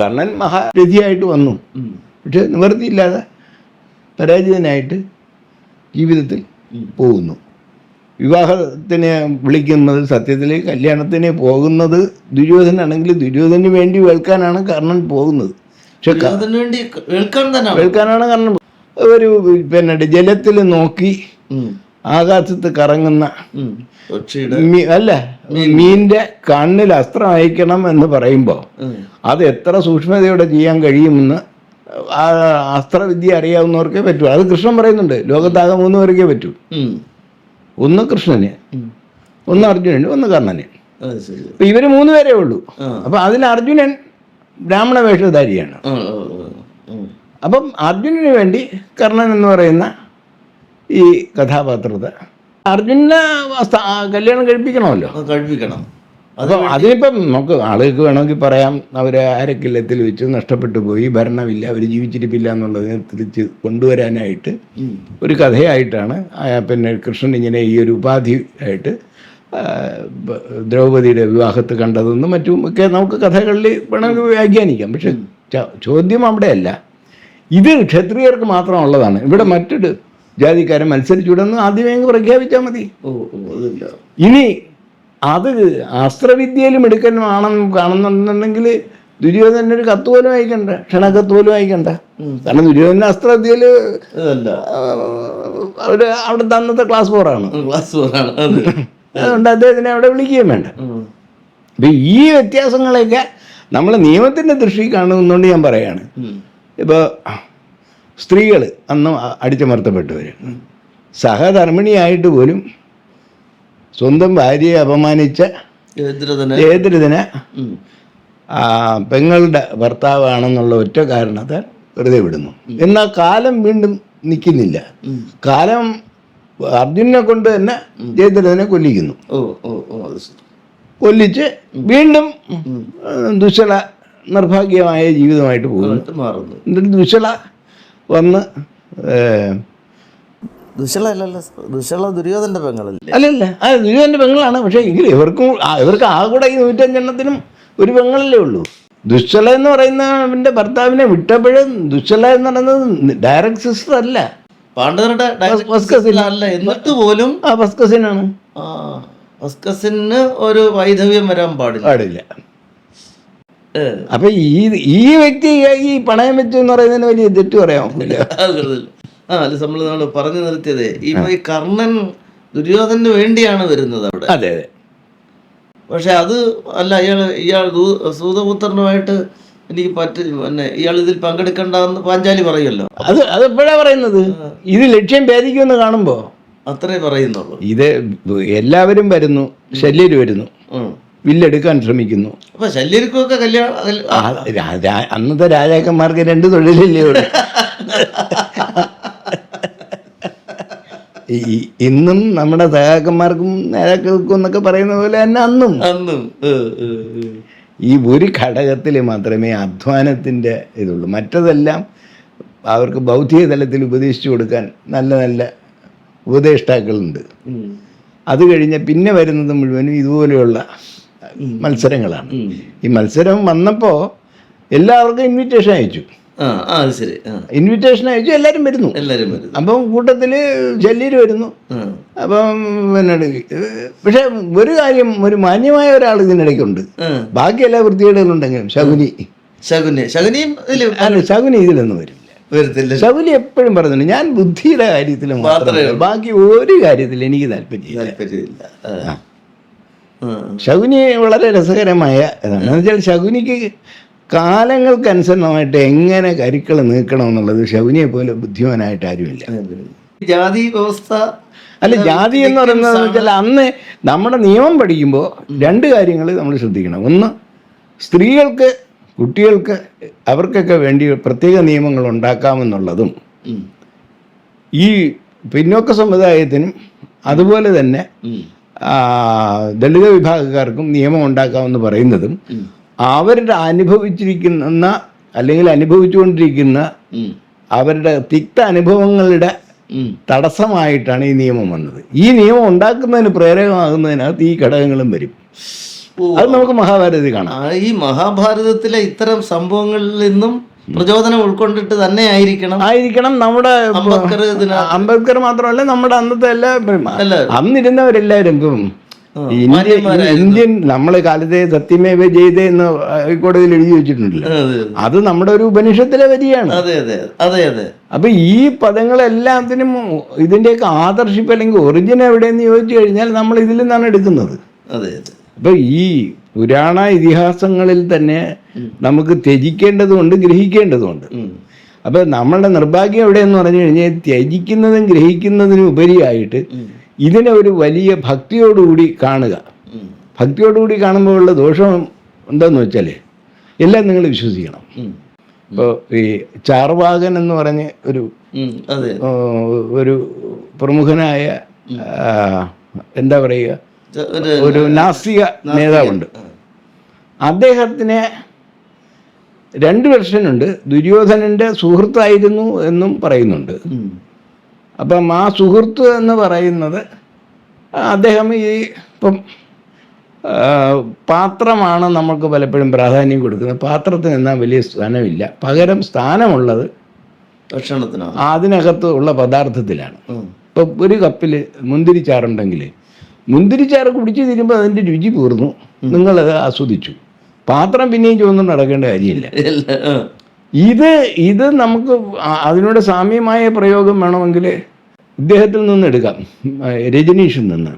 കർണൻ മഹാരഥിയായിട്ട് വന്നു. പക്ഷെ നിവൃത്തിയില്ലാതെ പരാജിതനായിട്ട് ജീവിതത്തിൽ പോകുന്നു. വിവാഹത്തിന് വിളിക്കുന്നത് സത്യത്തിൽ കല്യാണത്തിന് പോകുന്നത് ദുര്യോധനാണെങ്കിൽ ദുര്യോധന് വേണ്ടി വേൾക്കാനാണ് കർണൻ പോകുന്നത്. പക്ഷെ വേൾക്കാനാണ് കർണൻ ഒരു പിന്നെ ജലത്തിൽ നോക്കി ആകാശത്ത് കറങ്ങുന്ന അല്ല മീനിന്റെ കണ്ണിൽ അസ്ത്രം അയക്കണം എന്ന് പറയുമ്പോൾ അത് എത്ര സൂക്ഷ്മതയോടെ ചെയ്യാൻ കഴിയുമെന്ന് ആ അസ്ത്രവിദ്യ അറിയാവുന്നവർക്കേ പറ്റൂ. അത് കൃഷ്ണൻ പറയുന്നുണ്ട്. ലോകത്താകെ മൂന്ന് പേർക്കേ പറ്റൂ. ഒന്ന് കൃഷ്ണന്. ഒന്ന് അർജുനന് ഒന്ന് കർണന്. അപ്പൊ ഇവർ മൂന്ന് പേരേ ഉള്ളൂ. അപ്പൊ അതിൽ അർജുനൻ ബ്രാഹ്മണ വേഷധാരിയാണ്. അപ്പം അർജുനന് വേണ്ടി കർണൻ എന്ന് പറയുന്ന ഈ കഥാപാത്രത്തെ. അർജുനെ കല്യാണം കഴിപ്പിക്കണമല്ലോ. കഴിപ്പിക്കണം. അപ്പോൾ അതിനിപ്പം നമുക്ക് ആളുകൾക്ക് വേണമെങ്കിൽ പറയാം അവർ അരക്കില്ലത്തിൽ വെച്ച് നഷ്ടപ്പെട്ടു പോയി ഭരണമില്ല അവർ ജീവിച്ചിരിപ്പില്ല എന്നുള്ളതിനെ തിരിച്ച് കൊണ്ടുവരാനായിട്ട് ഒരു കഥയായിട്ടാണ് പിന്നെ കൃഷ്ണൻ ഇങ്ങനെ ഈ ഒരു ഉപാധി ആയിട്ട് ദ്രൗപതിയുടെ വിവാഹത്ത് കണ്ടതെന്നും മറ്റും ഒക്കെ നമുക്ക് കഥകളിൽ വേണമെങ്കിൽ വ്യാഖ്യാനിക്കാം. പക്ഷെ ചോദ്യം അവിടെയല്ല. ഇത് ക്ഷത്രിയർക്ക് മാത്രമുള്ളതാണ്. ഇവിടെ മറ്റൊരു ജാതിക്കാരൻ മത്സരിച്ചുവിടുന്നു ആദ്യമേ പ്രഖ്യാപിച്ചാൽ മതി. ഓ അതില്ല. ഇനി അത് അസ്ത്രവിദ്യയിലും എടുക്കലാണെന്ന് കാണുന്നുണ്ടെങ്കിൽ ദുര്യോധന ഒരു കത്ത് പോലും അയക്കണ്ട ക്ഷണക്കത്ത് പോലും അയക്കണ്ട കാരണം ദുര്യോധന അസ്ത്രവിദ്യയിൽ അവർ അവിടെ അന്നത്തെ ക്ലാസ് ഫോറാണ്. ക്ലാസ് ഫോറാണ് അത്. അതുകൊണ്ട് അദ്ദേഹത്തിനെ അവിടെ വിളിക്കുകയും വേണ്ട. അപ്പൊ ഈ വ്യത്യാസങ്ങളെയൊക്കെ നമ്മൾ നിയമത്തിന്റെ ദൃഷ്ടി കാണുന്നുണ്ട് ഞാൻ പറയാണ്. ഇപ്പൊ ഇപ്പോൾ സ്ത്രീകൾ അന്ന് അടിച്ചമർത്തപ്പെട്ടവർ സഹധർമ്മിണിയായിട്ട് പോലും സ്വന്തം ഭാര്യയെ അപമാനിച്ച. ആ പെങ്ങളുടെ ഭർത്താവാണെന്നുള്ള ഒറ്റ കാരണത്താൽ വെറുതെ വിടുന്നു. എന്നാൽ കാലം വീണ്ടും നിൽക്കുന്നില്ല. കാലം അർജുനെ കൊണ്ട് തന്നെ ജയദ്രഥനെ കൊല്ലിക്കുന്നു. കൊല്ലിച്ച് വീണ്ടും ദുശല നിർഭാഗ്യമായ ജീവിതമായിട്ട് പോകുന്നു. എന്നിട്ട് ദുശല വന്ന് ഏ, ദുശള അല്ലല്ലോ ദുശള ദുര്യോധന്റെ പെങ്ങളല്ലേ? അല്ലല്ല ആ ദുര്യോധന്റെ പെങ്ങളാണ്. പക്ഷേ എങ്കിലും ഇവർക്കും ഇവർക്ക് ആ കൂടെ ഈ നൂറ്റഞ്ചെണ്ണത്തിനും ഒരു പെങ്ങളല്ലേ ഉള്ളൂ. ദുശ്ശല എന്ന് പറയുന്നവന്റെ ഭർത്താവിനെ വിട്ടപ്പോഴും ദുശ്ശല എന്ന് പറയുന്നത് ഡയറക്ട് സിസ്റ്റർ അല്ല. പാണ്ഡവരുടെ അല്ല. എന്നിട്ട് പോലും ആ ഫസ്റ്റ് കസിനാണ് ആ ഫസ്കസിന് ഒരു വൈധവ്യം വരാൻ പാടില്ല. പാടില്ല. അപ്പൊ ഈ ഈ വ്യക്തി ഈ പണയം വെച്ചു എന്ന് പറയുന്നതിന് വലിയ തെറ്റ് പറയാൻ ആ അല്ല നമ്മൾ നമ്മൾ പറഞ്ഞു നിർത്തിയത് ഈ കർണൻ ദുര്യോധനന് വേണ്ടിയാണ് വരുന്നത് അവിടെ. അതെ അതെ. പക്ഷെ അത് അല്ല ഇയാൾ ഇയാൾ സൂതപുത്രനുമായിട്ട് എനിക്ക് പറ്റ പിന്നെ ഇയാൾ ഇതിൽ പങ്കെടുക്കണ്ടെന്ന് പാഞ്ചാലി പറയുമല്ലോ. അത് അത് എപ്പോഴാ പറയുന്നത്? ഇത് ലക്ഷ്യം ഭേദിക്കുമെന്ന് കാണുമ്പോ? അത്രേ പറയുന്നുള്ളൂ. ഇത് എല്ലാവരും വരുന്നു ശല്യര് വരുന്നു. വില്ലെടുക്കാൻ ശ്രമിക്കുന്നു. അപ്പൊ ശല്യർക്കൊക്കെ കല്യാണം അന്നത്തെ രാജാക്കന്മാർക്ക് രണ്ട് തൊഴിലില്ലേ ഉള്ളൂ. ഈ- ഇന്നും നമ്മുടെ സഹാക്കന്മാർക്കും നേതാക്കൾക്കും എന്നൊക്കെ പറയുന്ന പോലെ തന്നെ അന്നും. അന്നും. ഈ ഒരു ഘടകത്തിൽ മാത്രമേ അധ്വാനത്തിന്റെ ഇതുള്ളൂ. മറ്റതെല്ലാം അവർക്ക് ബൗദ്ധിക തലത്തിൽ ഉപദേശിച്ചു കൊടുക്കാൻ നല്ല നല്ല ഉപദേഷ്ടാക്കളുണ്ട്. അത് കഴിഞ്ഞ് പിന്നെ വരുന്നത് മുഴുവനും ഇതുപോലെയുള്ള മത്സരങ്ങളാണ്. ഈ മത്സരം വന്നപ്പോൾ എല്ലാവർക്കും ഇൻവിറ്റേഷൻ അയച്ചു. ഇൻവിറ്റേഷൻ അയച്ചു എല്ലാവരും വരുന്നു. എല്ലാരും വരുന്നു. അപ്പം കൂട്ടത്തിൽ ജല്ലീര് വരുന്നു. അപ്പം പിന്നെ പക്ഷെ ഒരു കാര്യം ഒരു മാന്യമായ ഒരാൾ ഇതിനിടയ്ക്കുണ്ട്. ബാക്കി എല്ലാ വൃത്തികേടുകളുണ്ടെങ്കിലും ശകുനി. ശകുനി. ശകുനിയും ഇതിൽ അല്ല ശകുനി ഇതിലൊന്നും വരും വരത്തില്ല. ശകുനി എപ്പോഴും പറഞ്ഞു ഞാൻ ബുദ്ധിയുടെ കാര്യത്തിൽ മാത്രമേ ബാക്കി ഒരു കാര്യത്തിൽ എനിക്ക് താല്പര്യം താല്പര്യമില്ല. ശകുനി വളരെ രസകരമായ ഇതാണ്. എന്ന് വെച്ചാൽ ശകുനിക്ക് കാലങ്ങൾക്കനുസരണമായിട്ട് എങ്ങനെ കരുക്കൾ നീക്കണം എന്നുള്ളത് ശകുനിയെ പോലെ ബുദ്ധിമാനായിട്ട് ആരുമില്ല. ജാതി വ്യവസ്ഥ അല്ല ജാതി എന്ന് പറയുന്നത് വെച്ചാൽ അന്ന് നമ്മുടെ നിയമം പഠിക്കുമ്പോൾ രണ്ട് കാര്യങ്ങൾ നമ്മൾ ശ്രദ്ധിക്കണം. ഒന്ന് സ്ത്രീകൾക്ക് കുട്ടികൾക്ക് അവർക്കൊക്കെ വേണ്ടി പ്രത്യേക നിയമങ്ങൾ ഉണ്ടാക്കാമെന്നുള്ളതും. ഈ പിന്നോക്ക സമുദായത്തിനും അതുപോലെ തന്നെ ദളിത് വിഭാഗക്കാർക്കും നിയമം ഉണ്ടാക്കാമെന്ന് പറയുന്നതും അവരുടെ അനുഭവിച്ചിരിക്കുന്ന അല്ലെങ്കിൽ അനുഭവിച്ചുകൊണ്ടിരിക്കുന്ന അവരുടെ തിക്ത അനുഭവങ്ങളുടെ. തടസ്സമായിട്ടാണ് ഈ നിയമം വന്നത്. ഈ നിയമം ഉണ്ടാക്കുന്നതിന് പ്രേരകമാകുന്നതിനകത്ത് ഈ ഘടകങ്ങളും വരും. അത് നമുക്ക് മഹാഭാരതത്തിൽ കാണാം. ഈ മഹാഭാരതത്തിലെ ഇത്തരം സംഭവങ്ങളിൽ നിന്നും പ്രചോദനം ഉൾക്കൊണ്ടിട്ട് തന്നെ ആയിരിക്കണം. ആയിരിക്കണം നമ്മുടെ അംബേദ്കർ അംബേദ്കർ മാത്രമല്ല നമ്മുടെ അന്നത്തെ എല്ലാ എല്ലാവരും. അന്നിരുന്നവരെല്ലാവരും ഇന്ത്യ ഇന്ത്യൻ നമ്മളെ കാലത്തെ സത്യമേവ ജയതേ എന്ന് ഹൈക്കോടതിയിൽ എഴുതി വെച്ചിട്ടുണ്ടല്ലോ. അതെ അത് നമ്മുടെ ഒരു ഉപനിഷത്തിലെ വരികയാണ് അതെ അതെ അതെ അതെ. അപ്പൊ ഈ പദങ്ങളെല്ലാത്തിനും ഇതിന്റെയൊക്കെ ആദർശിപ്പ് അല്ലെങ്കിൽ ഒറിജിൻ എവിടെയെന്ന് ചോദിച്ചു കഴിഞ്ഞാൽ നമ്മൾ ഇതിൽ നിന്നാണ് എടുക്കുന്നത്. അതെ അതെ. അപ്പൊ ഈ പുരാണ ഇതിഹാസങ്ങളിൽ തന്നെ നമുക്ക് ത്യജിക്കേണ്ടതുണ്ട് ഗ്രഹിക്കേണ്ടതുണ്ട്. അപ്പോൾ അപ്പൊ നമ്മളുടെ നിർഭാഗ്യം എവിടെയെന്ന് പറഞ്ഞു കഴിഞ്ഞാൽ ത്യജിക്കുന്നതും ഗ്രഹിക്കുന്നതിനും ഉപരിയായിട്ട് ഇതിനെ ഒരു വലിയ ഭക്തിയോടുകൂടി കാണുക. ഭക്തിയോടുകൂടി കാണുമ്പോൾ ഉള്ള ദോഷം എന്താന്ന് വെച്ചാൽ എല്ലാം നിങ്ങൾ വിശ്വസിക്കണം. ഇപ്പോൾ ഈ ചാർവാകൻ എന്ന് പറഞ്ഞ ഒരു അതെ. ഒരു പ്രമുഖനായ എന്താ പറയുക ഒരു നാസിക നേതാവുണ്ട്. അദ്ദേഹത്തിന് രണ്ട് വെർഷനുണ്ട് ദുര്യോധനന്റെ സുഹൃത്തായിരുന്നു എന്നും പറയുന്നുണ്ട്. അപ്പം ആ സുഹൃത്ത് എന്ന് പറയുന്നത് അദ്ദേഹം ഈ ഇപ്പം പാത്രമാണ് നമുക്ക് പലപ്പോഴും പ്രാധാന്യം കൊടുക്കുന്നത്. പാത്രത്തിന് എന്നാൽ വലിയ സ്ഥാനമില്ല. പകരം സ്ഥാനമുള്ളത് ഭക്ഷണത്തിനാണ്. അതിനകത്ത് ഉള്ള പദാർത്ഥത്തിലാണ്. ഇപ്പം ഒരു കപ്പിൽ മുന്തിരിച്ചാറുണ്ടെങ്കിൽ മുന്തിരിച്ചാറ് കുടിച്ചു തീരുമ്പോൾ അതിന്റെ രുചി കൂർന്നു നിങ്ങളത് ആസ്വദിച്ചു. പാത്രം പിന്നെയും ചുവന്നും നടക്കേണ്ട കാര്യമില്ല. ഇത് ഇത് നമുക്ക് അതിനോട് സാമ്യമായ പ്രയോഗം വേണമെങ്കിൽ ഇദ്ദേഹത്തിൽ നിന്ന് എടുക്കാം. രജനീഷിൽ നിന്ന്.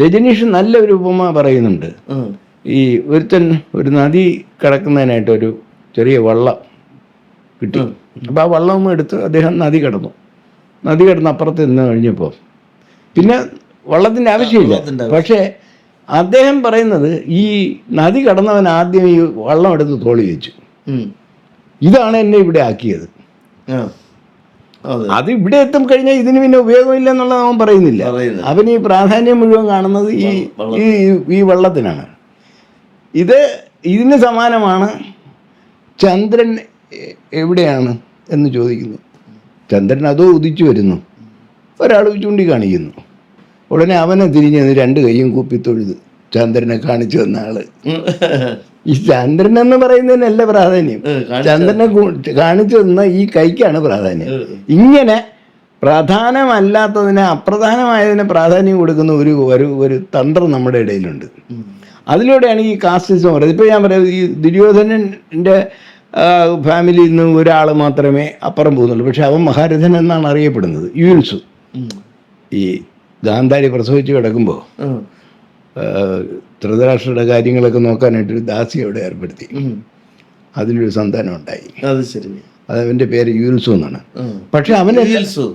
രജനീഷ് നല്ല ഒരു ഉപമ പറയുന്നുണ്ട്. ഈ ഒരുത്തൻ ഒരു നദി കിടക്കുന്നതിനായിട്ട് ഒരു ചെറിയ വള്ളം കിട്ടി. അപ്പം ആ വള്ളം എടുത്ത് അദ്ദേഹം നദി കടന്നു. നദി കടന്ന് അപ്പുറത്ത് നിന്ന് കഴിഞ്ഞപ്പോൾ. പിന്നെ വള്ളത്തിന്റെ ആവശ്യമില്ല. പക്ഷേ അദ്ദേഹം പറയുന്നത് ഈ നദി കടന്നവൻ ആദ്യം ഈ വള്ളം എടുത്ത് തോളി വെച്ചു. ഇതാണ് എന്നെ ഇവിടെ ആക്കിയത്. അതെ. ഇവിടെ എത്തും കഴിഞ്ഞാൽ ഇതിന് പിന്നെ ഉപയോഗമില്ല എന്നുള്ളത് അവൻ പറയുന്നില്ല. അവൻ ഈ പ്രാധാന്യം മുഴുവൻ കാണുന്നത് ഈ ഈ വെള്ളത്തിനാണ്. ഇത് ഇതിന് സമാനമാണ് ചന്ദ്രൻ എവിടെയാണ് എന്ന് ചോദിക്കുന്നു. ചന്ദ്രൻ അതോ ഉദിച്ചു വരുന്നു. ഒരാൾ ചൂണ്ടിക്കാണിക്കുന്നു. ഉടനെ അവനെ തിരിഞ്ഞ് രണ്ട് കൈയും കൂപ്പി തൊഴുത് ചന്ദ്രനെ കാണിച്ചു തന്ന ആൾ. ഈ ചന്ദ്രൻ എന്ന് പറയുന്നതിനല്ല പ്രാധാന്യം. ചന്ദ്രനെ കാണിച്ചു തന്ന ഈ കൈക്കാണ് പ്രാധാന്യം. ഇങ്ങനെ പ്രധാനമല്ലാത്തതിന് അപ്രധാനമായതിന് പ്രാധാന്യം കൊടുക്കുന്ന ഒരു ഒരു ഒരു തന്ത്രം നമ്മുടെ ഇടയിലുണ്ട്. അതിലൂടെയാണ് ഈ കാസ്റ്റിസം പറയുന്നത് ഇപ്പോൾ ഞാൻ പറയാം ഈ ദുര്യോധനന്റെ ഫാമിലിയിൽ നിന്ന് ഒരാൾ മാത്രമേ അപ്പുറം പോകുന്നുള്ളൂ. പക്ഷെ അവൻ മഹാരഥൻ എന്നാണ് അറിയപ്പെടുന്നത്. യുൽസു ഈ ഗാന്ധാരി പ്രസവിച്ച് കിടക്കുമ്പോൾ. ധൃതരാഷ്ട്രയുടെ കാര്യങ്ങളൊക്കെ നോക്കാനായിട്ട് ഒരു ദാസി അവിടെ ഏർപ്പെടുത്തി. അതിനൊരു അതിലൊരു സന്താനം ഉണ്ടായി അത് ശരി. അത് അവന്റെ പേര് യുൽസു എന്നാണ്. പക്ഷെ അവന്.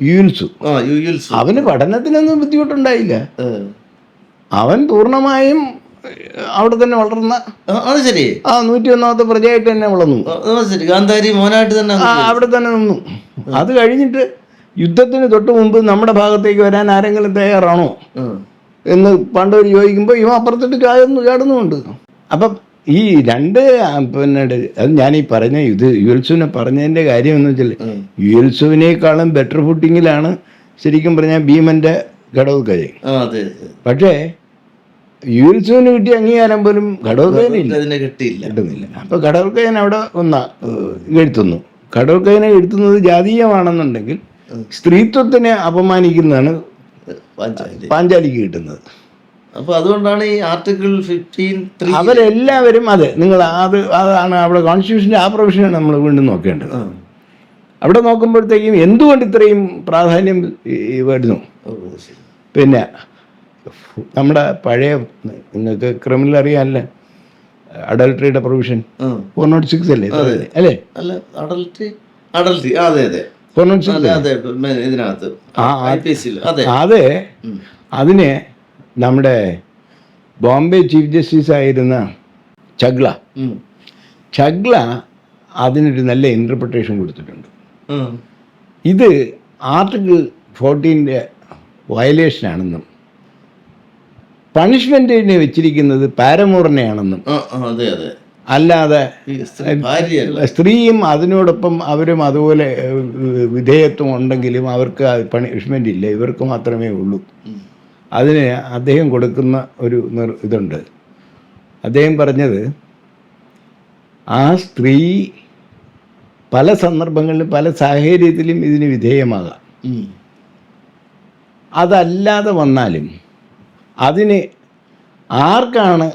യുൽസു. അവന് പഠനത്തിനൊന്നും ബുദ്ധിമുട്ടുണ്ടായില്ല. അവൻ പൂർണമായും അവിടെ തന്നെ വളർന്ന അത് ശരി. ആ നൂറ്റി ഒന്നാമത്തെ പ്രജയായിട്ട് തന്നെ വളർന്നു. ശരി. ഗാന്ധാരി മോനായിട്ട് തന്നെ അവിടെ തന്നെ നിന്നു. അത് കഴിഞ്ഞിട്ട് യുദ്ധത്തിന് തൊട്ട് മുമ്പ് നമ്മുടെ ഭാഗത്തേക്ക് വരാൻ ആരെങ്കിലും തയ്യാറാണോ? എന്ന് പണ്ടവർ ചോദിക്കുമ്പോൾ ഇവ അപ്പുറത്തിട്ട് ചാടുന്നു ചാടുന്നുമുണ്ട്. അപ്പം ഈ രണ്ട് പിന്നെ അത് ഞാൻ ഈ പറഞ്ഞ ഇത് യുഎൽസുവിനെ പറഞ്ഞതിന്റെ കാര്യം എന്ന് വെച്ചാൽ. യുഎൽസുവിനേക്കാളും ബെറ്റർ ഫുട്ടിങ്ങിലാണ് ശരിക്കും പറഞ്ഞാൽ ഭീമന്റെ അതെ പക്ഷേ യുഎൽസുവിന് കിട്ടിയ അംഗീകാരം പോലും കിട്ടിയില്ല. കിട്ടുന്നില്ല. അപ്പോൾ ഘടകക്കയൻ അവിടെ ഒന്ന എഴുത്തുന്നു. ഘടകക്കയനെ എഴുത്തുന്നത് ജാതീയമാണെന്നുണ്ടെങ്കിൽ സ്ത്രീത്വത്തിനെ അപമാനിക്കുന്നതാണ് പാഞ്ചാലിക്ക് കിട്ടുന്നത്. അപ്പൊ അതുകൊണ്ടാണ് ഈ ആർട്ടിക്കിൾ ഫിഫ്റ്റീൻ അവരെല്ലാവരും അതെ നിങ്ങൾ അത് അതാണ് അവിടെ കോൺസ്റ്റിറ്റ്യൂഷന്റെ ആ പ്രൊവിഷനാണ് നമ്മൾ വീണ്ടും നോക്കേണ്ടത്. അവിടെ നോക്കുമ്പോഴത്തേക്കും എന്തുകൊണ്ട് ഇത്രയും പ്രാധാന്യം വരുന്നു? പിന്നെ നമ്മുടെ പഴയ നിങ്ങൾക്ക് ക്രിമിനൽ അറിയാമല്ലേ? അഡൽട്ടറിയുടെ പ്രൊവിഷൻ ഫോർ നോട്ട് സിക്സ് അല്ലേ? അല്ലേ? അല്ല അഡൽട്ടി അഡൽട്ടി അതെ അതെ. ഇതിനകത്ത്. അതെ. അതിനെ നമ്മുടെ ബോംബെ ചീഫ് ജസ്റ്റിസ് ആയിരുന്ന ചഗ്ല. ചഗ്ല അതിനൊരു നല്ല ഇന്റർപ്രിട്ടേഷൻ കൊടുത്തിട്ടുണ്ട്. ഇത് ആർട്ടിക്കിൾ ഫോർട്ടീന്റെ വയലേഷനാണെന്നും പണിഷ്മെന്റിനെ വെച്ചിരിക്കുന്നത് പാരമോറിനെയാണെന്നും അതെ അതെ. അല്ലാതെ സ്ത്രീയും അതിനോടൊപ്പം അവരും അതുപോലെ വിധേയത്വം ഉണ്ടെങ്കിലും അവർക്ക് പണിഷ്മെന്റ് ഇല്ല. ഇവർക്ക് മാത്രമേ ഉള്ളൂ. അതിന് അദ്ദേഹം കൊടുക്കുന്ന ഒരു ഇതുണ്ട്. അദ്ദേഹം പറഞ്ഞത് ആ സ്ത്രീ പല സന്ദർഭങ്ങളിലും പല സാഹചര്യത്തിലും ഇതിന് വിധേയമാകാം. അതല്ലാതെ വന്നാലും അതിന് ആർക്കാണ്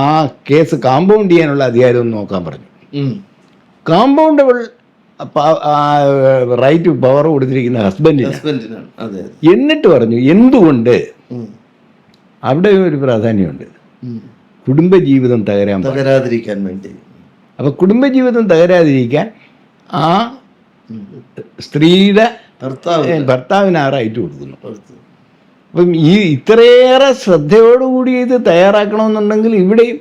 ആ കേസ് കാമ്പൗണ്ട് ചെയ്യാനുള്ള അധികാരം നോക്കാൻ പറഞ്ഞു. കാമ്പൗണ്ടബിൾ റൈറ്റ് പവർ കൊടുത്തിരിക്കുന്ന ഹസ്ബൻഡിന് അതെ എന്നിട്ട് പറഞ്ഞു എന്തുകൊണ്ട്. അവിടെ ഒരു പ്രാധാന്യമുണ്ട് കുടുംബജീവിതം തകരാൻ. തകരാതിരിക്കാൻ വേണ്ടി അപ്പൊ കുടുംബജീവിതം തകരാതിരിക്കാൻ ആ സ്ത്രീയുടെ ഭർത്താവിന് ആ റൈറ്റ് കൊടുക്കുന്നു. അപ്പം ഈ ഇത്രയേറെ ശ്രദ്ധയോടുകൂടി ഇത് തയ്യാറാക്കണമെന്നുണ്ടെങ്കിൽ ഇവിടെയും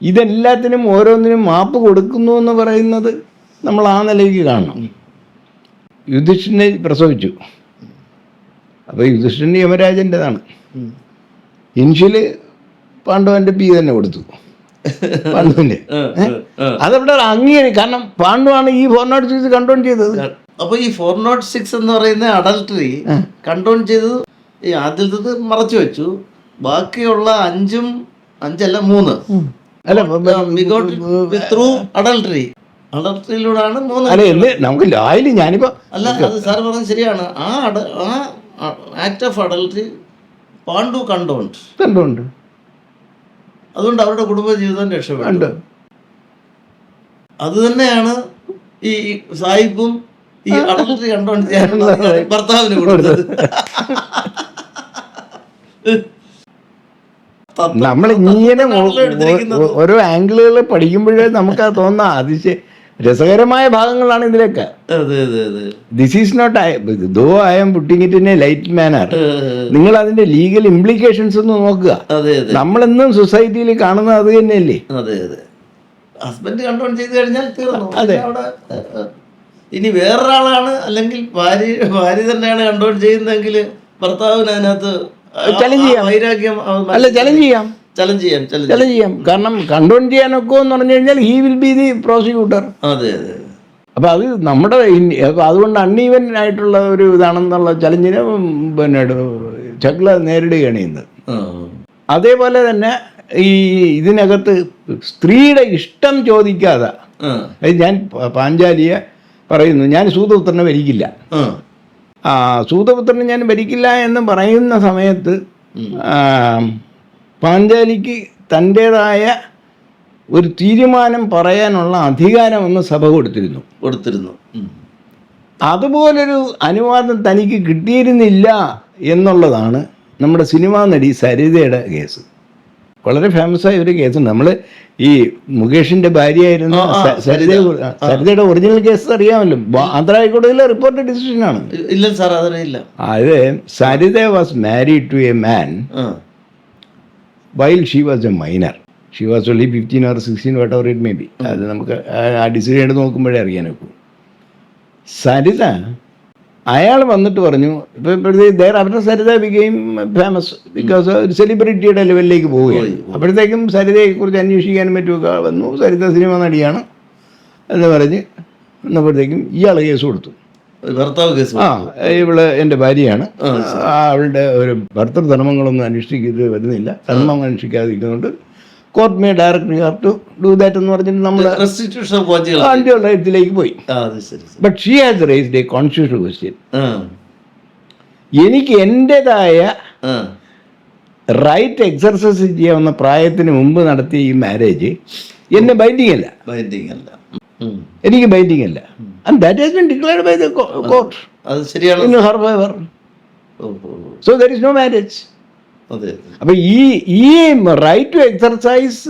ഇതെല്ലാത്തിനും ഓരോന്നിനും മാപ്പ് കൊടുക്കുന്നു എന്ന് പറയുന്നത് നമ്മൾ ആ നിലയ്ക്ക് കാണണം. യുധിഷ്ഠിനെ പ്രസവിച്ചു. അപ്പോൾ യുധിഷ്ഠിന് യമരാജന്റെതാണ്. ഇൻഷിൽ പാണ്ഡവന്റെ പി തന്നെ കൊടുത്തു. പാണ്ഡവന്റെ. അതവിടെ അംഗീകരി കാരണം പാണ്ഡുവാണ് ഈ ഫോർ നോട്ട് സിക്സ് കണ്ടോൺ ചെയ്തത്. അപ്പോൾ ഈ ഫോർ നോട്ട് സിക്സ് എന്ന് പറയുന്ന അഡൽട്ടറി കണ്ടോൺ ചെയ്തത് ഈ ആദ്യത്തത് മറച്ചു വെച്ചു. ബാക്കിയുള്ള അഞ്ചും അഞ്ചല്ല മൂന്ന്. അല്ല ത്രൂ അഡൽട്ടറി അഡൽട്ടറിയിലൂടെയാണ് മൂന്ന് അല്ല നമുക്ക് ലായിൽ ഞാനിപ്പോ അല്ല അത് സാർ പറഞ്ഞത് ശരിയാണ്. ആ ആ ആക്ട് ഓഫ് അഡൽട്ടറി പാണ്ഡു കണ്ടോണ്ട് കണ്ടുണ്ട് അതുകൊണ്ട് അവരുടെ കുടുംബ ജീവിതം രക്ഷപ്പെട്ടു അത് തന്നെയാണ് ഈ സായിപ്പും ഈ അഡൾട്രി കണ്ടോണ്ട് ഭർത്താവിന് കൊടുത്തത്. നമ്മൾ ഇങ്ങനെ ഓരോ ആംഗിളുകൾ പഠിക്കുമ്പോഴേ നമുക്ക് അത് തോന്നാം. അതിശയ രസകരമായ ഭാഗങ്ങളാണ് ഇതിലൊക്കെ. This is not though I am putting it in a light manner നിങ്ങൾ അതിന്റെ ലീഗൽ ഇംപ്ലിക്കേഷൻസ് ഒന്ന് നോക്കുക. നമ്മളെന്നും സൊസൈറ്റിയിൽ കാണുന്നത് അത് തന്നെയല്ലേ? ഹസ്ബൻഡ് കൺട്രോൾ ചെയ്ത് കഴിഞ്ഞാൽ തീർന്നു. അതെ. ഇനി വേറൊരാളാണ് അല്ലെങ്കിൽ ഭാര്യ ഭാര്യ തന്നെയാണ് കൺട്രോൾ ചെയ്യുന്നതെങ്കിൽ ഭർത്താവിന് അതിനകത്ത് ആ ചെയ്യാം. വൈരാഗ്യം അല്ല ചലഞ്ച് ചെയ്യാം. ചലഞ്ച് ചെയ്യാം ചലഞ്ച് ചലഞ്ച് ചെയ്യാം. കാരണം കൺട്രോൾ ചെയ്യാനൊക്കെ എന്ന് പറഞ്ഞു കഴിഞ്ഞാൽ he will be the prosecutor അതെ അതെ അപ്പൊ അത് നമ്മുടെ അപ്പൊ അതുകൊണ്ട് അൺഈവൻ ആയിട്ടുള്ള ഒരു ഇതാണെന്നുള്ള ചലഞ്ചിനെ പിന്നെ ചക്ല നേരിടുകയാണ് ഇന്ന്. അതേപോലെ തന്നെ ഈ ഇതിനകത്ത് സ്ത്രീയുടെ ഇഷ്ടം ചോദിക്കാതെ. ഞാൻ പാഞ്ചാലിയെ പറയുന്നു ഞാൻ സൂതപുത്രനെ. ആ. സൂതപുത്രനെ ഞാൻ ഭരിക്കില്ല എന്ന് പറയുന്ന സമയത്ത് പാഞ്ചാലിക്ക് തന്റേതായ ഒരു തീരുമാനം പറയാനുള്ള അധികാരം ഒന്ന് സഭ കൊടുത്തിരുന്നു. കൊടുത്തിരുന്നു. അതുപോലൊരു അനുവാദം തനിക്ക് കിട്ടിയിരുന്നില്ല എന്നുള്ളതാണ് നമ്മുടെ സിനിമാ നടി സരിതയുടെ കേസ്. വളരെ ഫേമസ് ആയ ഒരു കേസുണ്ട് നമ്മൾ ഈ മുകേഷിന്റെ ഭാര്യയായിരുന്ന സരിത. സരിതയുടെ ഒറിജിനൽ കേസ് അറിയാമല്ലോ. ആന്ധ്ര ഹൈക്കോടതിയിലെ റിപ്പോർട്ട് ഡിസിഷനാണ് ഇല്ല സാർ അതറിയില്ല. അത് Sarita was married to a man while she was a minor she was only fifteen or sixteen what or it may be അത് നമുക്ക് ആ- ഡിസിഷൻ എടുത്ത് നോക്കുമ്പോഴേ അറിയാൻ ഒക്കൂ. സരിത അയാൾ വന്നിട്ട് പറഞ്ഞു ഇപ്പം ഇപ്പോഴത്തേക്ക് ദേർ അവരുടെ സരിത ബിഗെയിം ഫേമസ് ബിക്കോസ് ഒരു സെലിബ്രിറ്റിയുടെ ലെവലിലേക്ക് പോവുകയാണ്. അപ്പോഴത്തേക്കും സരിതയെക്കുറിച്ച് അന്വേഷിക്കാനും മറ്റുമൊക്കെ വന്നു. സരിത സിനിമ നടിയാണ്. എന്ന് പറഞ്ഞ് വന്നപ്പോഴത്തേക്കും ഇയാൾ കേസ് കൊടുത്തു. ഭർത്താവ് കേസ് ആ ഇവൾ എന്റെ ഭാര്യയാണ്. അവളുടെ ഒരു ഭർത്തൃധർമ്മങ്ങളൊന്നും അന്വേഷിക്കുന്നത് വരുന്നില്ല. ധർമ്മം അന്വേഷിക്കാതിരിക്കുന്നുണ്ട് court may direct you have to do that എന്ന് പറഞ്ഞിട്ട് അഞ്ചുള്ള ഇതിലേക്ക് പോയി. But she has raised a constitution question എനിക്ക് എന്റെതായ റൈറ്റ് എക്സർസൈസ് ചെയ്യാവുന്ന പ്രായത്തിന് മുമ്പ് നടത്തിയ ഈ മാരേജ് എന്നെ ബൈൻഡിങ് അല്ല. ബൈൻഡിങ് അല്ല. എനിക്ക് ബൈൻഡിങ് അല്ല. And that has been declared by the court അത് ശരിയാണ്? In her favour. So there is no marriage അതെ. അപ്പൊ ഈ ഈ right to exercise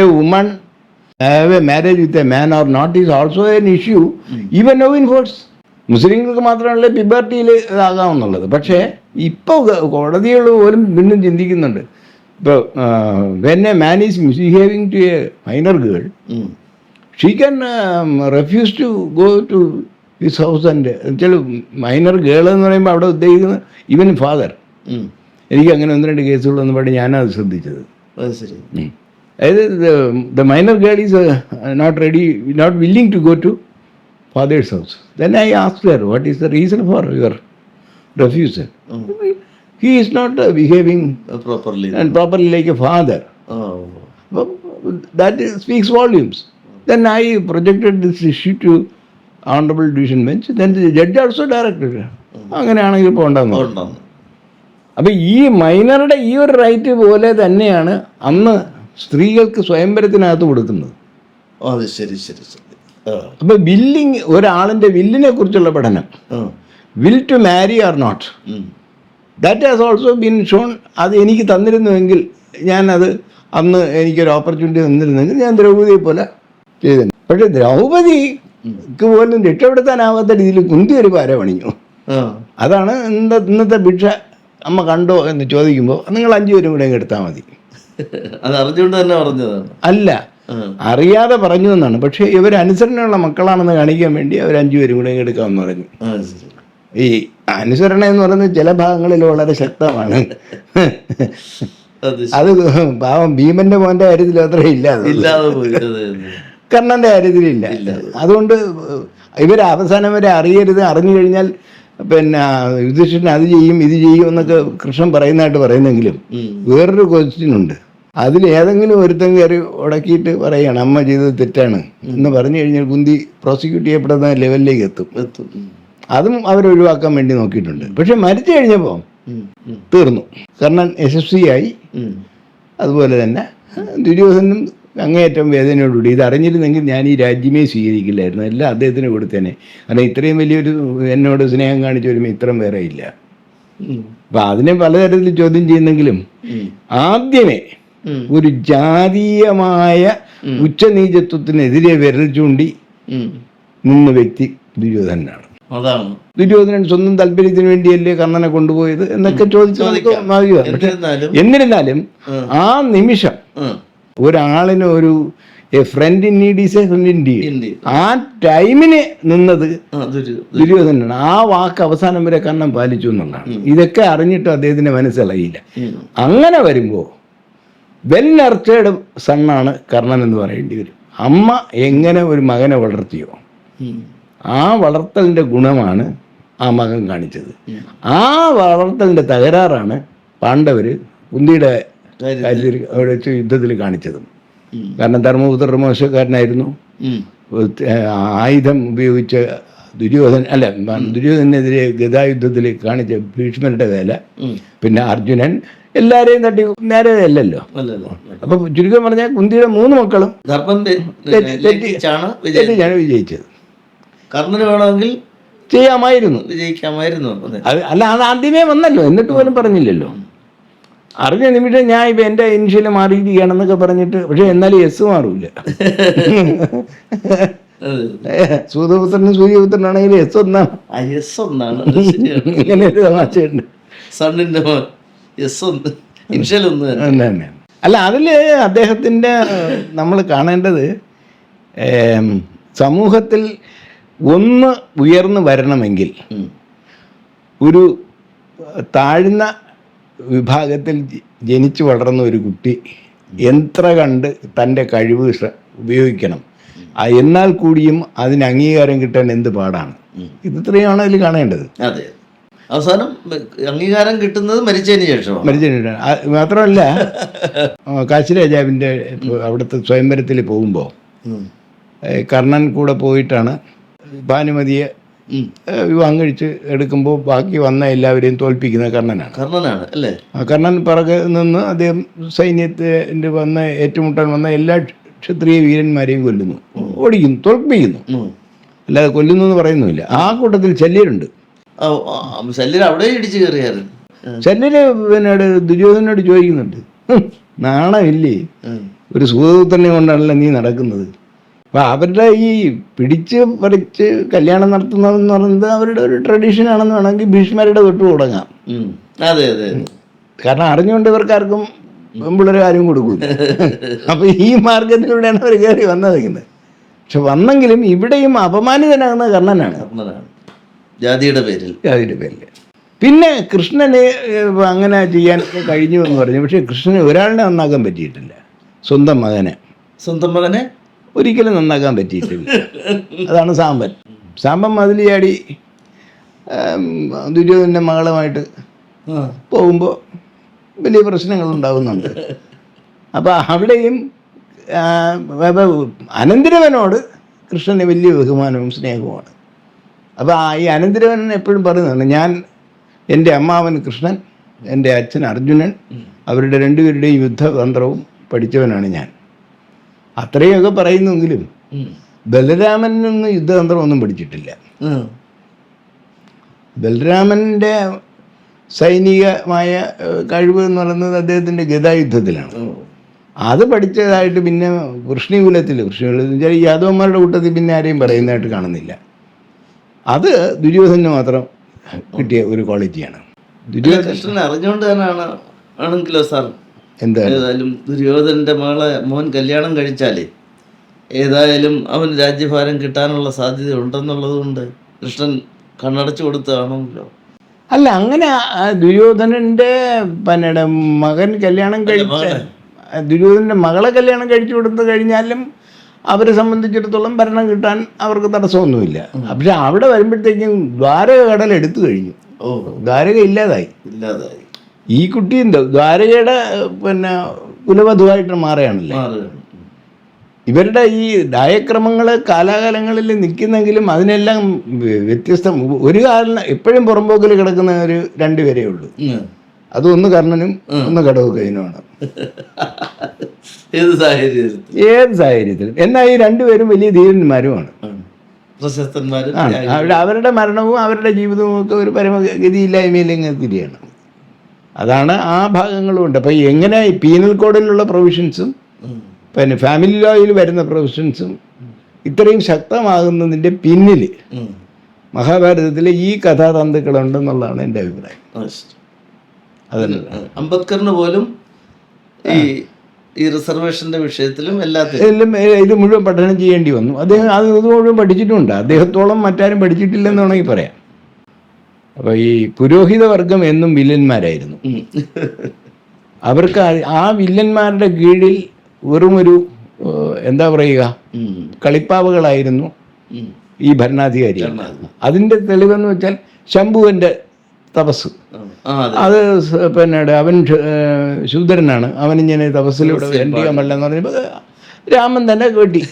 a woman have a marriage with a man or not is also an issue even no in force മുസ്ലിങ്ങൾക്ക് മാത്രമല്ല പിബർട്ടിയിൽ ഇതാകാമെന്നുള്ളത് പക്ഷേ ഇപ്പോൾ കോടതികൾ പോലും വീണ്ടും ചിന്തിക്കുന്നുണ്ട്. ഇപ്പോൾ when a man is misbehaving to a minor girl. She can refuse to go to his house and ചില മൈനർ ഗേൾ എന്ന് പറയുമ്പോൾ അവിടെ ഉദ്ദേശിക്കുന്നത് ഈവൻ ഫാദർ. എനിക്ക് അങ്ങനെ ഒന്ന് രണ്ട് കേസുകൾ വന്നപ്പോഴാണ് ഞാനത് ശ്രദ്ധിച്ചത്. അത് ശരി. അതായത് the minor girl is not ready not willing to go to father's house then I ask her what is the reason for your refusal he is not behaving properly and properly like a father അപ്പം that speaks volumes then I projected this issue to honourable division bench then judge also directed അങ്ങനെയാണെങ്കിൽ പോകണ്ടെന്ന്. അപ്പം ഈ മൈനറുടെ ഈ ഒരു right പോലെ തന്നെയാണ് അന്ന് സ്ത്രീകൾക്ക് സ്വയംവരത്തിനകത്ത് കൊടുക്കുന്നത്. ഓ, അത് ശരി ശരി ശരി. ആ. അപ്പം വില്ലിങ് ഒരാളിന്റെ വില്ലിനെ കുറിച്ചുള്ള പഠനം. Will to marry or not that has also been shown അത് എനിക്ക് തന്നിരുന്നുവെങ്കിൽ ഞാനത് അന്ന് എനിക്കൊരു ഓപ്പർച്യൂണിറ്റി തന്നിരുന്നെങ്കിൽ ഞാൻ ദ്രൗപതിയെ പോലെ ചെയ്തിരുന്നു. പക്ഷേ ദ്രൗപതിക്ക് പോലും രക്ഷപ്പെടുത്താനാവാത്ത രീതിയിൽ കുന്തി ഒരു പാര പണിഞ്ഞു അതാണ് ഇന്ന ഇന്നത്തെ ഭിക്ഷ അമ്മ കണ്ടോ എന്ന് ചോദിക്കുമ്പോൾ നിങ്ങൾ അഞ്ചു പേരും കൂടെ എടുത്താൽ മതി. അത് അറിഞ്ഞുകൊണ്ട് തന്നെ പറഞ്ഞതാണ്. അല്ല അറിയാതെ പറഞ്ഞു എന്നാണ്. പക്ഷേ ഇവർ അനുസരണയുള്ള മക്കളാണെന്ന് കാണിക്കാൻ വേണ്ടി അവർ അഞ്ചു പേരും കൂടെ എടുക്കാമെന്ന് പറഞ്ഞു. ഈ അനുസരണ എന്ന് പറയുന്നത് ചില ഭാഗങ്ങളിൽ വളരെ ശക്തമാണ്. അത്. പാവം ഭീമന്റെ മോന്റെ കാര്യത്തിൽ അത്ര ഇല്ല അത്. ഇല്ലാതെ കർണന്റെ കാര്യത്തിലില്ല അതുകൊണ്ട് ഇവർ അവസാനം വരെ അറിയരുത്. അറിഞ്ഞു കഴിഞ്ഞാൽ പിന്നെ യുധിഷ്ഠിരൻ അത് ചെയ്യും ഇത് ചെയ്യും എന്നൊക്കെ കൃഷ്ണൻ പറയുന്നതായിട്ട് പറയുന്നെങ്കിലും. വേറൊരു ക്വസ്റ്റ്യൻ ഉണ്ട്. അതിൽ ഏതെങ്കിലും ഒരുത്തൻ കയറി ഉടക്കിയിട്ട് പറയാണ് അമ്മ ചെയ്തത് തെറ്റാണ് എന്ന് പറഞ്ഞു കഴിഞ്ഞാൽ കുന്തി പ്രോസിക്യൂട്ട് ചെയ്യപ്പെടുന്ന ലെവലിലേക്ക് എത്തും. എത്തും. അതും അവരൊഴിവാക്കാൻ വേണ്ടി നോക്കിയിട്ടുണ്ട്. പക്ഷെ മരിച്ചു കഴിഞ്ഞപ്പോൾ. തീർന്നു. കർണൻ യശസ്വിയായി. അതുപോലെ തന്നെ ദുര്യോധനും അങ്ങേയറ്റം വേദനയോടുകൂടി. ഇത് അറിഞ്ഞിരുന്നെങ്കിൽ ഞാൻ ഈ രാജ്യമേ സ്വീകരിക്കില്ലായിരുന്നു. എല്ലാം അദ്ദേഹത്തിന് കൊടുത്തേനെ. അല്ല ഇത്രയും വലിയൊരു എന്നോട് സ്നേഹം കാണിച്ച ഒരു മിത്രം വേറെ ഇല്ല. അപ്പൊ അതിനെ പലതരത്തിൽ ചോദ്യം ചെയ്യുന്നെങ്കിലും. ആദ്യമേ ഒരു ജാതീയമായ ഉച്ചനീചത്വത്തിനെതിരെ വിരൽ ചൂണ്ടി. നിന്ന വ്യക്തി ദുര്യോധനാണ് ദുര്യോധനൻ സ്വന്തം താല്പര്യത്തിന് വേണ്ടിയല്ലേ കർണനെ കൊണ്ടുപോയത് എന്നൊക്കെ ചോദിച്ചു. എന്നിരുന്നാലും ആ നിമിഷം. ഒരാളിന് ഒരു a friend in need is a friend indeed ആ ടൈമിന് നിന്നത് ദുര്യോധനാണ് ആ വാക്ക് അവസാനം വരെ കണ്ണം പാലിച്ചു എന്നുള്ളതാണ്. ഇതൊക്കെ അറിഞ്ഞിട്ട് അദ്ദേഹത്തിന് മനസ്സിലായില്ല. അങ്ങനെ വരുമ്പോ വെൽ നർച്ചേർഡ് സണ്ണാണ് കർണൻ എന്ന് പറയേണ്ടി വരും. അമ്മ എങ്ങനെ ഒരു മകനെ വളർത്തിയോ? ആ വളർത്തലിന്റെ ഗുണമാണ് ആ മകൻ കാണിച്ചത്. ആ വളർത്തലിന്റെ തകരാറാണ് പാണ്ഡവർ കുന്തിയുടെ അവിടെ വെച്ച് യുദ്ധത്തിൽ കാണിച്ചതും. കാരണം ധർമ്മപുത്ര മോശക്കാരനായിരുന്നു. ആയുധം ഉപയോഗിച്ച ദുര്യോധന അല്ല ദുര്യോധനെതിരെ ഗതായുദ്ധത്തിൽ കാണിച്ച ഭീഷ്മരുടെ വേല. പിന്നെ അർജുനൻ എല്ലാരെയും തട്ടി നേരെ അല്ലല്ലോ. അപ്പൊ ചുരുക്കം പറഞ്ഞാൽ കുന്തിയുടെ മൂന്ന് മക്കളും ഞാൻ തെറ്റിച്ചാണ് വിജയിച്ചത്. കർണന് വേണമെങ്കിൽ ചെയ്യാമായിരുന്നു. വിജയിക്കാമായിരുന്നു. അല്ല അത് ആദ്യമേ വന്നല്ലോ. എന്നിട്ട് പോലും പറഞ്ഞില്ലല്ലോ. അറിഞ്ഞ നിമിഷം ഞാൻ ഇപ്പം എന്റെ ഇനിഷ്യൽ മാറിയിരിക്കുകയാണെന്നൊക്കെ പറഞ്ഞിട്ട് പക്ഷെ എന്നാലും എസ് മാറൂല. സൂര്യപുത്രനും സൂര്യപുത്രനാണെങ്കിൽ എസ് ഒന്നാണ്. എസ് ഒന്നാണ്. ശരിയാണ്. ഇങ്ങനെ ഒരു തമാശയുണ്ട്. സണ്ണിന്റെ എസ് ഒന്ന്. ഇനിഷ്യൽ ഒന്ന് അല്ല അതിൽ അദ്ദേഹത്തിന്റെ നമ്മൾ കാണേണ്ടത് സമൂഹത്തിൽ ഒന്ന് ഉയർന്നു വരണമെങ്കിൽ ഒരു താഴ്ന്ന വിഭാഗത്തിൽ ജനിച്ചു വളർന്ന ഒരു കുട്ടി എത്ര കണ്ട് തന്റെ കഴിവ് ഉപയോഗിക്കണം. എന്നാൽ കൂടിയും അതിന് അംഗീകാരം കിട്ടാൻ എന്ത് പാടാണ്? ഇത് ഇത്രയാണ് അതിൽ കാണേണ്ടത്. അതെ. അവസാനം അംഗീകാരം കിട്ടുന്നത് മരിച്ചതിന് ശേഷമാണ്. ശേഷം. മാത്രമല്ല കാശി രാജാവിന്റെ അവിടുത്തെ സ്വയംവരത്തിൽ പോകുമ്പോൾ. കർണൻ കൂടെ പോയിട്ടാണ് ഭാനുമതിയെ വിവാഹം കഴിച്ച് എടുക്കുമ്പോൾ ബാക്കി വന്ന എല്ലാവരെയും തോൽപ്പിക്കുന്ന കർണനാണ്. കർണനാണ് അല്ലേ? ആ കർണൻ പിറകെ നിന്ന് അദ്ദേഹം സൈന്യത്തിന്റെ വന്ന ഏറ്റുമുട്ടാൻ വന്ന എല്ലാ ക്ഷത്രിയ വീരന്മാരെയും കൊല്ലുന്നു. ഓടിക്കുന്നു തോൽപ്പിക്കുന്നു. അല്ലാതെ കൊല്ലുന്നു എന്ന് പറയുന്നുമില്ല. ആ കൂട്ടത്തിൽ ശല്യരുണ്ട്. ശല്യർ അവിടെ ഇടിച്ചു കയറിയായിരുന്നു. ശല്യര് പിന്നീട് ദുര്യോധനോട് ചോദിക്കുന്നുണ്ട്. നാണമില്ലേ? ഒരു സൂതപുത്രനെ കൊണ്ടാണല്ലോ നീ നടക്കുന്നത്. അപ്പം അവരുടെ ഈ പിടിച്ച് പറിച്ച് കല്യാണം നടത്തുന്നതെന്ന് പറയുന്നത് അവരുടെ ഒരു ട്രഡീഷൻ ആണെന്ന് വേണമെങ്കിൽ ഭീഷ്മരുടെ തൊട്ട് തുടങ്ങാം. അതെ അതെ. കാരണം അറിഞ്ഞുകൊണ്ട് ഇവർക്കാർക്കും പെമ്പിള്ളേർ ആരും കൊടുക്കും അപ്പൊ ഈ മാർഗത്തിലൂടെയാണ് അവർ കയറി വന്നിരിക്കുന്നത് പക്ഷെ വന്നെങ്കിലും ഇവിടെയും അപമാനിതനാകുന്ന കർണനാണ്. ജാതിയുടെ പേരിൽ. ജാതിയുടെ പേരിൽ പിന്നെ കൃഷ്ണന് അങ്ങനെ ചെയ്യാൻ കഴിഞ്ഞു എന്ന് പറഞ്ഞു. പക്ഷേ കൃഷ്ണന് ഒരാളിനെ നന്നാക്കാൻ പറ്റിയിട്ടില്ല. സ്വന്തം മകനെ. സ്വന്തം മകനെ? ഒരിക്കലും നന്നാക്കാൻ പറ്റിയിട്ടില്ല. അതാണ് സാമ്പൻ. സാമ്പൻ മതിലിയാടി ദുര്യോധന്റെ മകളുമായിട്ട് പോകുമ്പോൾ വലിയ പ്രശ്നങ്ങൾ ഉണ്ടാകുന്നുണ്ട്. അപ്പോൾ അവിടെയും അനന്തരവനോട് കൃഷ്ണന് വലിയ ബഹുമാനവും സ്നേഹവുമാണ്. അപ്പോൾ ഈ അനന്തരവൻ എപ്പോഴും പറയുന്നുണ്ട് ഞാൻ എന്റെ അമ്മാവൻ കൃഷ്ണൻ എന്റെ അച്ഛൻ അർജുനൻ അവരുടെ രണ്ടുപേരുടെയും യുദ്ധതന്ത്രവും പഠിച്ചവനാണ് ഞാൻ. അത്രയൊക്കെ പറയുന്നെങ്കിലും. ബലരാമൻ നിന്ന് യുദ്ധതന്ത്രം ഒന്നും പഠിച്ചിട്ടില്ല ബലരാമന്റെ ബലരാമന്റെ സൈനികമായ കഴിവ് എന്ന് പറയുന്നത് അദ്ദേഹത്തിന്റെ ഗതായുദ്ധത്തിലാണ്. അത് പഠിച്ചതായിട്ട് പിന്നെ കൃഷ്ണികുലത്തിൽ കൃഷ്ണികുലത്തിൽ വെച്ചാൽ യാദവന്മാരുടെ കൂട്ടത്തിൽ പിന്നെ ആരെയും പറയുന്നതായിട്ട് കാണുന്നില്ല. അത് ദുര്യോധന മാത്രം കിട്ടിയ ഒരു ക്വാളിറ്റിയാണ്. ദുര്യോധന കൃഷ്ണൻ അറിഞ്ഞുകൊണ്ട് തന്നെയാണ് ആണെങ്കിലോ സാർ? ഏതായാലും ദുര്യോധനന്റെ മകളെ മോൻ കല്യാണം കഴിച്ചാലേ ഏതായാലും അവൻ രാജ്യഭാരം കിട്ടാനുള്ള സാധ്യത ഉണ്ടെന്നുള്ളത് കൊണ്ട് കൃഷ്ണൻ കണ്ണടച്ചു കൊടുത്തതാണല്ലോ. അല്ല അങ്ങനെ ദുര്യോധനന്റെ പിന്നെ മകൻ കല്യാണം കഴിച്ച ദുര്യോധനന്റെ മകളെ കല്യാണം കഴിച്ചു കൊടുത്തു കഴിഞ്ഞാലും അവരെ സംബന്ധിച്ചിടത്തോളം ഭരണം കിട്ടാൻ അവർക്ക് തടസ്സമൊന്നുമില്ല. പക്ഷെ അവിടെ വരുമ്പോഴത്തേക്കും ദ്വാരക കടൽ എടുത്തു കഴിഞ്ഞു. ഓ. ദ്വാരക ഇല്ലാതായി. ഇല്ലാതായി. ഈ കുട്ടി എന്താ ദ്വാരകയുടെ പിന്നെ കുലവധുവായിട്ട് മാറുകയാണല്ലേ? ഇവരുടെ ഈ ഡയക്രമങ്ങൾ കാലാകാലങ്ങളിൽ നിൽക്കുന്നെങ്കിലും അതിനെല്ലാം വ്യ- വ്യത്യസ്തം. ഒരു കാരണം എപ്പോഴും പുറമ്പോക്കിൽ കിടക്കുന്ന ഒരു രണ്ടുപേരേ ഉള്ളൂ. അത് ഒന്ന് കർണനും ഒന്ന് കടവുകൈനുമാണ് ഏത് സാഹചര്യത്തിൽ ഏത് സാഹചര്യത്തിലും. എന്നാൽ ഈ രണ്ടുപേരും വലിയ ധീരന്മാരുമാണ്. പ്രശസ്തന്മാരും അവരുടെ മരണവും അവരുടെ ജീവിതവും ഒക്കെ ഒരു പരമഗതിയില്ലായ്മയിലെങ്ങനെ തിരിയാണ്. അതാണ് ആ ഭാഗങ്ങളും ഉണ്ട്. അപ്പോൾ എങ്ങനെ ഈ പീനൽ കോഡിലുള്ള പ്രൊവിഷൻസും പിന്നെ ഫാമിലി ലോയിൽ വരുന്ന പ്രൊവിഷൻസും ഇത്രയും ശക്തമാകുന്നതിന്റെ പിന്നിൽ മഹാഭാരതത്തിൽ മഹാഭാരതത്തിലെ ഈ കഥാതന്തുക്കളുണ്ടെന്നുള്ളതാണ് എന്റെ അഭിപ്രായം. അതല്ല. അംബേദ്കറിന് പോലും ഈ ഈ റിസർവേഷന്റെ വിഷയത്തിലും എല്ലാത്തിലും. ഇത് മുഴുവൻ പഠനം ചെയ്യേണ്ടി വന്നു. അദ്ദേഹം അത് ഇത് മുഴുവൻ പഠിച്ചിട്ടുണ്ട്. അദ്ദേഹത്തോളം മറ്റാരും പഠിച്ചിട്ടില്ലെന്ന് വേണമെങ്കിൽ പറയാം. അപ്പോൾ ഈ പുരോഹിത വർഗം എന്നും വില്ലന്മാരായിരുന്നു. അവർക്ക് ആ- വില്ലന്മാരുടെ കീഴിൽ വെറുമൊരു എന്താ പറയുക. കളിപ്പാവകളായിരുന്നു ഈ ഭരണാധികാരി. അതിന്റെ തെളിവെന്ന് വെച്ചാൽ ശംഭുവിന്റെ തപസ് അത്. പിന്നെ അവൻ ശൂദരനാണ്. അവൻ ഇങ്ങനെ തപസ്സിലൂടെ വേണ്ടിയ എന്ന് പറഞ്ഞപ്പോൾ രാമൻ തന്നെ കേട്ടി.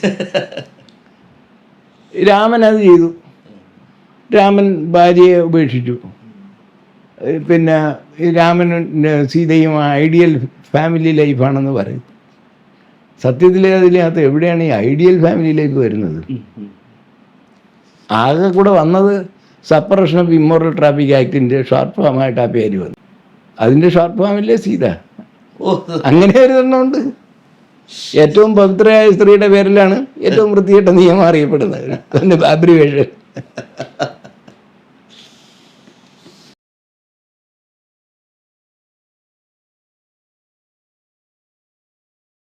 രാമൻ അത് ചെയ്തു. രാമൻ ഭാര്യയെ ഉപേക്ഷിച്ചു. പിന്നെ ഈ രാമൻ സീതയും ഐഡിയൽ ഫാമിലി ലൈഫാണെന്ന് പറയും. സത്യത്തിൽ അതിനകത്ത് എവിടെയാണ് ഈ ഐഡിയൽ ഫാമിലി ലൈഫ് വരുന്നത്. ആകെ കൂടെ വന്നത് സപ്പറേഷൻ ഓഫ് ഇമ്മോറൽ ട്രാഫിക് ആക്ടിന്റെ ഷോർട്ട് ഫോമായിട്ട് ആ പേര് വന്നു. അതിന്റെ ഷോർട്ട് ഫോമില്ലേ സീത. അങ്ങനെ ഒരു എണ്ണമുണ്ട്. ഏറ്റവും പവിത്രയായ സ്ത്രീയുടെ പേരിലാണ് ഏറ്റവും വൃത്തികെട്ട നിയമം അറിയപ്പെടുന്നത്. അതിന്റെ അബ്രിവേഷൻ